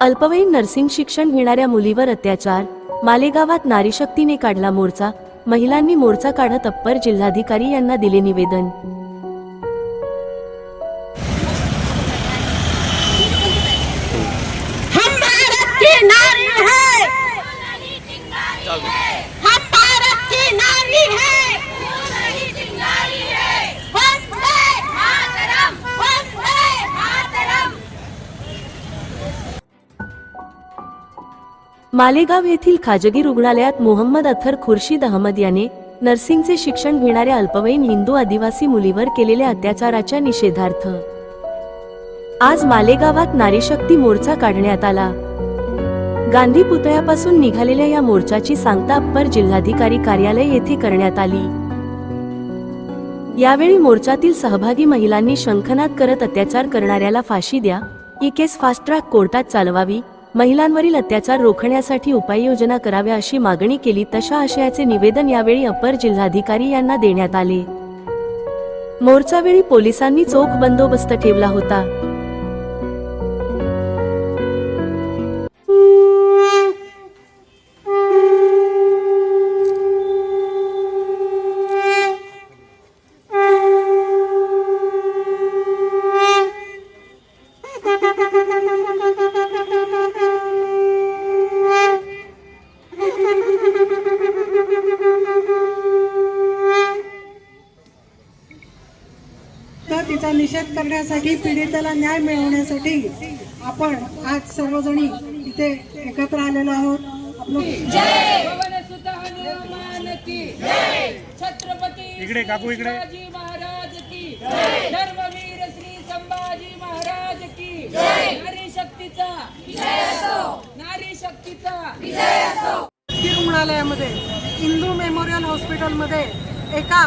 अल्पवयीन नर्सिंग शिक्षण घेणाऱ्या मुलीवर अत्याचार. मालेगावात नारीशक्तीने काढला मोर्चा. महिलांनी मोर्चा काढत अप्पर जिल्हाधिकारी यांना दिले निवेदन. मालेगाव येथील खाजगी रुग्णालयात मोहम्मद अथर खुर्शीद अहमद याने नर्सिंगचे शिक्षण घेणाऱ्या अल्पवयीन हिंदू आदिवासी मुलीवर केलेल्या अत्याचाराच्या निषेधार्थ. आज मालेगावात नारीशक्ती मोर्चा काढण्यात आला. गांधी पुतळ्यापासून निघालेल्या या मोर्चाची सांगता अप्पर जिल्हाधिकारी कार्यालय येथे करण्यात आली. यावेळी मोर्चातील सहभागी महिलांनी शंखनाद करत अत्याचार करणाऱ्याला फाशी द्या ही केस फास्ट ट्रॅक कोर्टात चालवावी महिलांवरील अत्याचार रोखण्यासाठी उपाययोजना कराव्या अशी मागणी केली तशा आशयाचे निवेदन यावेळी अपर जिल्हाधिकारी यांना देण्यात आले. मोर्चावेळी पोलिसांनी चोख बंदोबस्त ठेवला होता. तिचा निषेध करण्यासाठी पीडितेला न्याय मिळवण्यासाठी आपण आज सर्वजणी इथे एकत्र आलेलो आहोत छत्रपती इकडे, काकू, इकडे. शिवाजी महाराज की धर्मवीर श्री संभाजी महाराज की नारी शक्तीचा नारी शक्तीचा खाजगी रुग्णालयामध्ये हिंदू मेमोरियल हॉस्पिटलमध्ये एका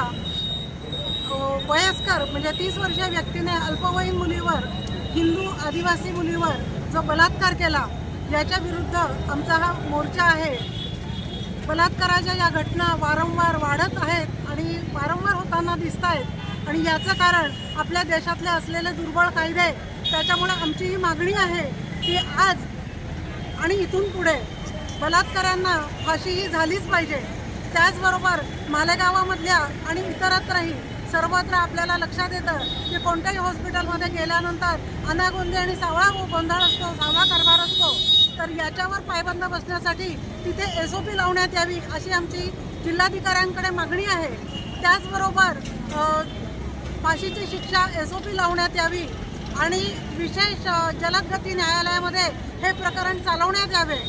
वयस्कर म्हणजे तीस वर्षीय व्यक्तीने अल्पवयीन मुलीवर हिंदू आदिवासी मुलीवर जो बलात्कार केला याच्या विरुद्ध आमचा हा मोर्चा आहे. बलात्काराच्या या घटना वारंवार वाढत आहेत आणि वारंवार होताना दिसत आहेत आणि याचं कारण आपल्या देशातले असलेले दुर्बळ कायदे त्याच्यामुळे आमची ही मागणी आहे की आज आणि इथून पुढे बलात्कारांना फाशी ही झालीच पाहिजे. त्याचबरोबर मालेगावामधल्या आणि इतरत्रही सर्वत्र आपल्याला लक्षात येतं की कोणत्याही हॉस्पिटलमध्ये गेल्यानंतर अनागोंदी आणि सावळा गोंधळ असतो सावळा कारभार असतो तर याच्यावर पायबंद बसण्यासाठी तिथे एस ओ पी लावण्यात यावी अशी आमची जिल्हाधिकाऱ्यांकडे मागणी आहे. त्याचबरोबर फाशीची शिक्षा एस ओ पी लावण्यात यावी आणि विशेष जलदगती न्यायालयामध्ये हे प्रकरण चालवण्यात यावे.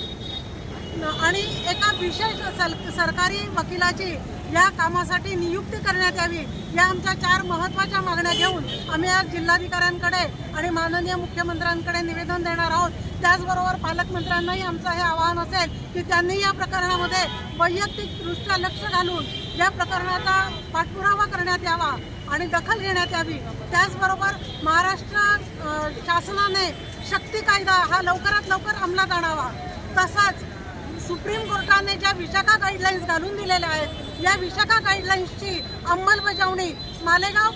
आणि एका विशेष सल सरकारी वकिलाची या कामासाठी नियुक्ती करण्यात यावी या आमच्या चार महत्त्वाच्या मागण्या घेऊन आम्ही आज जिल्हाधिकाऱ्यांकडे आणि माननीय मुख्यमंत्र्यांकडे निवेदन देणार आहोत. त्याचबरोबर पालकमंत्र्यांनाही आमचं हे आवाहन असेल की त्यांनी या प्रकरणामध्ये वैयक्तिकदृष्ट्या लक्ष घालून या प्रकरणाचा पाठपुरावा करण्यात यावा आणि दखल घेण्यात यावी. त्याचबरोबर महाराष्ट्र शासनाने शक्ती कायदा हा लवकरात लवकर अंमलात आणावा. तसाच सुप्रीम कोर्टाने ज्या विशाखा गाईडलाईन्स घालून दिलेल्या आहेत या विशाखा गाईडलाईन्सची अंमलबजावणी मालेगाव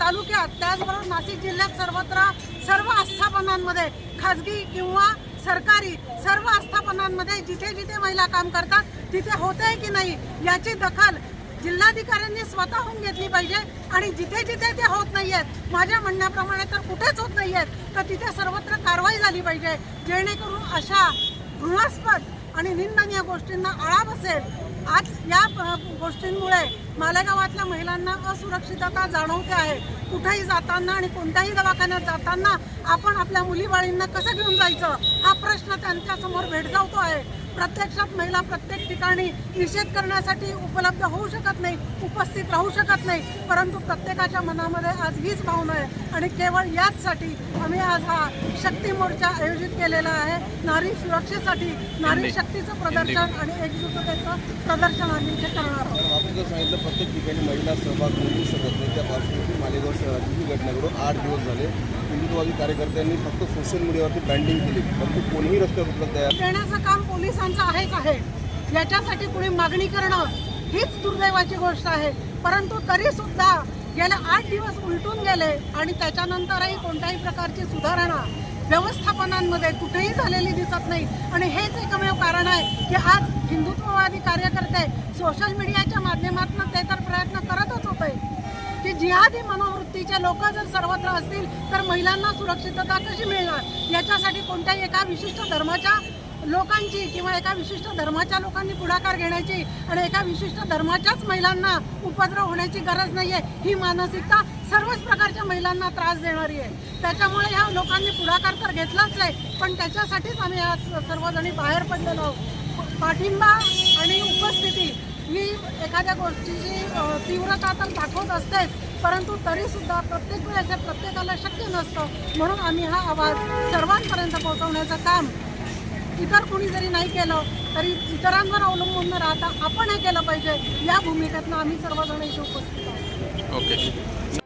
तालुक्यात त्याचबरोबर नाशिक जिल्ह्यात सर्वत्र सर्व आस्थापनांमध्ये खाजगी किंवा सरकारी सर्व आस्थापनांमध्ये जिथे जिथे महिला काम करतात तिथे होते की नाही याची दखल जिल्हाधिकाऱ्यांनी स्वतःहून घेतली पाहिजे. आणि जिथे जिथे ते होत नाही आहेत माझ्या म्हणण्याप्रमाणे तर कुठेच होत नाही आहेत तर तिथे सर्वत्र कारवाई झाली पाहिजे जेणेकरून अशा घृणास्पद आणि निंदन या गोष्टींना आळा बसेल. आज या गोष्टींमुळे मालेगावातल्या महिलांना असुरक्षितता जाणवते आहे. कुठेही जाताना आणि कोणत्याही दवाखान्यात जाताना आपण आपल्या मुलीबाळींना कसं घेऊन जायचं? हा प्रश्न त्यांच्यासमोर भेडसावतो आहे. प्रत्यक्षात महिला प्रत्येक ठिकाणी निषेध करण्यासाठी उपलब्ध होऊ शकत नाही उपस्थित राहू शकत नाही. परंतु प्रत्येकाच्या मनामध्ये आज हीच भावना आहे आणि केवळ याचसाठी आम्ही आज हा शक्ती मोर्चा आयोजित केलेला आहे. नारी सुरक्षेसाठी नारी शक्तीचं प्रदर्शन आणि एकजुटतेचं प्रदर्शन आम्ही इथे करणार आहोत. आपण जर सांगितलं प्रत्येक ठिकाणी महिला सहभाग नोंदवू शकत नाही. त्या पार्श्वभूमी मालेगाव शहरातील ही घटना घडून आठ दिवस झाले. हिंदुत्ववादी कार्यकर्त्यांनी फक्त सोशल मीडियावरती ब्रँडिंग केली. परंतु कोणीही रस्त्यावर उतरत तयार देण्याचं काम पोलिसांचं आहेच आहे. याच्यासाठी कुणी मागणी करणं हीच दुर्दैवाची गोष्ट आहे. परंतु तरी सुद्धा गेले आठ दिवस उलटून गेले आणि त्याच्यानंतरही कोणत्याही प्रकारची सुधारणा व्यवस्थापनांमध्ये कुठेही झालेली दिसत नाही. आणि हेच एकमेव कारण आहे की आज हिंदुत्ववादी कार्यकर्ते सोशल मीडियाच्या माध्यमातून ते तर प्रयत्न करतच होते. की जिहादी मनोवृत्तीचे लोक जर सर्वत्र असतील तर महिलांना सुरक्षितता कशी मिळणार? याच्यासाठी कोणत्याही एका विशिष्ट धर्माच्या लोकांची किंवा एका विशिष्ट धर्माच्या लोकांनी पुढाकार घेण्याची आणि एका विशिष्ट धर्माच्याच महिलांना उपद्रव होण्याची गरज नाही आहे ही मानसिकता सर्वच प्रकारच्या महिलांना त्रास देणारी आहे. त्याच्यामुळे ह्या लोकांनी पुढाकार तर घेतलाच आहे पण त्याच्यासाठीच आम्ही आज सर्वजणी बाहेर पडलेलो आहोत. पाठिंबा आणि उपस्थिती ही एखाद्या गोष्टीची तीव्रता तर दाखवत असते परंतु तरीसुद्धा प्रत्येक वेळेस हे प्रत्येकाला शक्य नसतं. म्हणून आम्ही हा आवाज सर्वांपर्यंत पोहोचवण्याचं काम इतर कुणी जरी नाही केलं तरी इतरांवर अवलंबून न राहता आपण हे केलं पाहिजे. या भूमिकेतनं आम्ही सर्वजण इथे उपस्थित आहोत. ओके.